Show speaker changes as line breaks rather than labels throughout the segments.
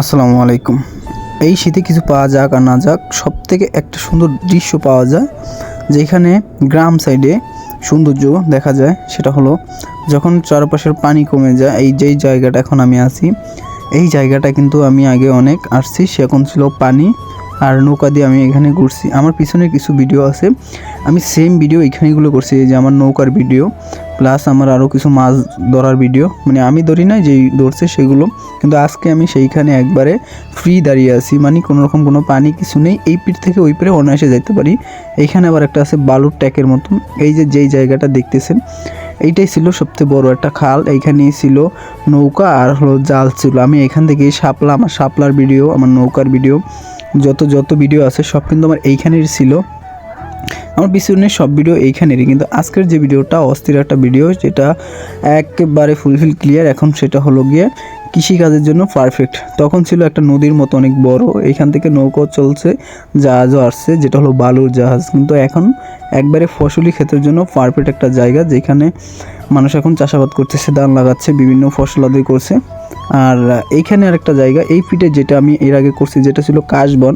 আসসালামু আলাইকুম। এই শীতে কিছু পাওয়া যাক আর না যাক সব থেকে একটা সুন্দর দৃশ্য পাওয়া যায়, যেখানে গ্রাম সাইডে সৌন্দর্য দেখা যায়, সেটা হলো যখন চারপাশের পানি কমে যায়, এই যেই জায়গাটা এখন আমি আছি, এই জায়গাটা কিন্তু আমি আগে অনেক আসছি সে এখন ছিল পানি। আর নৌকা দিয়ে আমি এখানে ঘুরছি। আমার পিছনে কিছু ভিডিও আছে। আমি সেম ভিডিও এখানেগুলো করছি যে আমার নৌকার ভিডিও প্লাস আমার আরও কিছু মাছ ধরার ভিডিও মানে আমি ধরি না যেই ধরছে সেগুলো। কিন্তু আজকে আমি সেইখানে একবারে ফ্রি দাঁড়িয়ে আছি। মানে কোনো রকম কোনো পানি কিছু নেই। এই পিঠ থেকে ওই পিঠে অনায়াসে যেতে পারি। এইখানে আবার একটা আছে বালুর ট্যাকের মতন। এই যে যেই জায়গাটা দেখতেছেন, এইটাই ছিল সবচেয়ে বড় একটা খাল। এইখানেই ছিল নৌকা আর হলো জাল ছিল। আমি এখান থেকেই শাপলা, আমার শাপলার ভিডিও আমার নৌকার ভিডিও যত যত ভিডিও আছে, সব কিন্তু আমার এইখানেরই ছিল। আমার পিছনে সব ভিডিও এইখানেরই, কিন্তু আজকের যে ভিডিওটা অস্থির একটা ভিডিও যেটা একবারে ফুলফিল ক্লিয়ার এখন সেটা হলো গিয়ে কৃষিকাজের জন্য পারফেক্ট তখন ছিল একটা নদীর মতো অনেক বড় এখান থেকে নৌকো চলছে, জাহাজও আসছে, যেটা হলো বালুর জাহাজ। কিন্তু এখন একবারে ফসলি ক্ষেতের জন্য পারফেক্ট একটা জায়গা, যেখানে মানুষ এখন চাষাবাদ করতেছে, ধান লাগাচ্ছে, বিভিন্ন ফসল ফসলাদি করছে। আর এইখানে আরেকটা জায়গা, এই পিঠে যেটা আমি এর আগে করছি যেটা ছিল কাশবন।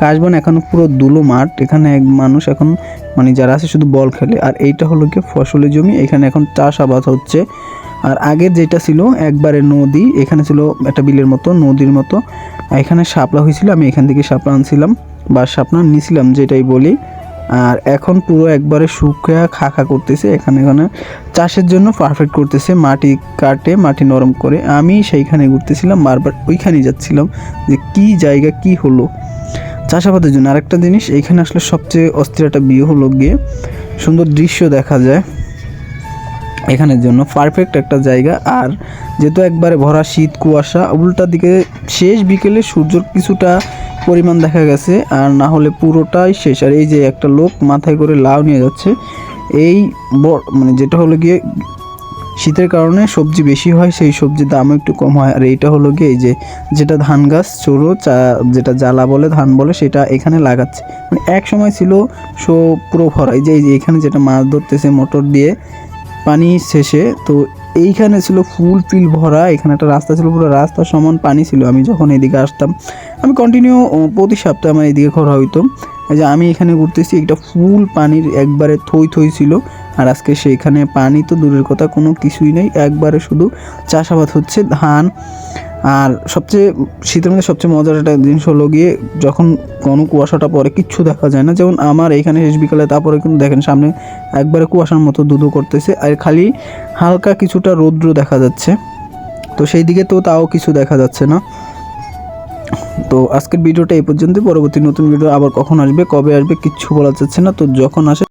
কাশবন এখন পুরো দুলো মাঠ, এখানে এক মানুষ এখন মানে যারা আছে শুধু বল খেলে। আর এইটা হলো কি ফসলের জমি, এখানে এখন চাষাবাদ হচ্ছে। আর আগের যেটা ছিল একবারে নদী, এখানে ছিল একটা বিলের মতো, নদীর মতো। এখানে শাপলা হয়েছিল, আমি এখান থেকে শাপলা আনছিলাম, বা শাপলা নিছিলাম যেটাই বলি। আর এখন পুরো একবারে শুকিয়ে খাখা করতেছে, এখানে এখানে। চাষের জন্য পারফেক্ট করতেছে, মাটি কাটে, মাটি নরম করে। আমি সেইখানে ঘুরতেছিলাম, বারবার ওইখানেই যাচ্ছিলাম যে কি জায়গা, কি হলো। চাষাবাদের জন্য আরেকটা জিনিস এইখানে আসলে সবচেয়ে অস্থির একটা বিয়ে হলো গিয়ে, সুন্দর দৃশ্য দেখা যায়। এখানের জন্য পারফেক্ট একটা জায়গা। আর যেহেতু একবারে ভরা শীত, কুয়াশা, উল্টা দিকে শেষ বিকেলে সূর্যর কিছুটা পরিমাণ দেখা গেছে, আর না হলে পুরোটাই শেষ। আর এই যে একটা লোক মাথায় করে লাউ নিয়ে যাচ্ছে, এই মানে যেটা হলো গিয়ে শীতের কারণে সবজি বেশি হয়, সেই সবজির দামও একটু কম হয়। আর এইটা হলো গিয়ে এই যে যেটা ধান গাছ, চোরো, চা যেটা জ্বালা বলে, ধান বলে, সেটা এখানে লাগাচ্ছে। মানে এক সময় ছিল সো পুরো ভরা। এই যে এখানে যেটা মাছ ধরতেছে, মোটর দিয়ে পানি শেষে, তো এইখানে ছিল ফুল ফিল ভরা, এখানে একটা রাস্তা ছিল, পুরো রাস্তা সমান পানি ছিল। আমি যখন এদিকে আসতাম, আমি কন্টিনিউ প্রতি সপ্তাহে আমার এদিকে ঘোরা হইতো। যে আমি এখানে ঘুরতেছি, একটা ফুল পানির একবারে থই থই ছিল। আর আজকে সেইখানে পানি তো দূরের কথা, কোনো কিছুই নেই। একবারে শুধু চাষাবাদ হচ্ছে, ধান আর সবচেয়ে শীতের মধ্যে সবচেয়ে মজার একটা জিনিস হলো গিয়ে যখন কোনো কুয়াশাটা পরে কিচ্ছু দেখা যায় না। যেমন আমার এইখানে শেষ বিকালে, তারপরে কিন্তু দেখেন সামনে একবারে কুয়াশার মতো দুধু করতেছে। আর খালি হালকা কিছুটা রৌদ্র দেখা যাচ্ছে। তো সেই দিকে তো তাও কিছু দেখা যাচ্ছে না। তো আজকের ভিডিওটা এই পর্যন্ত পরবর্তী নতুন ভিডিও আবার কখন আসবে, কবে আসবে, কিচ্ছু বলা যাচ্ছে না। তো যখন আসে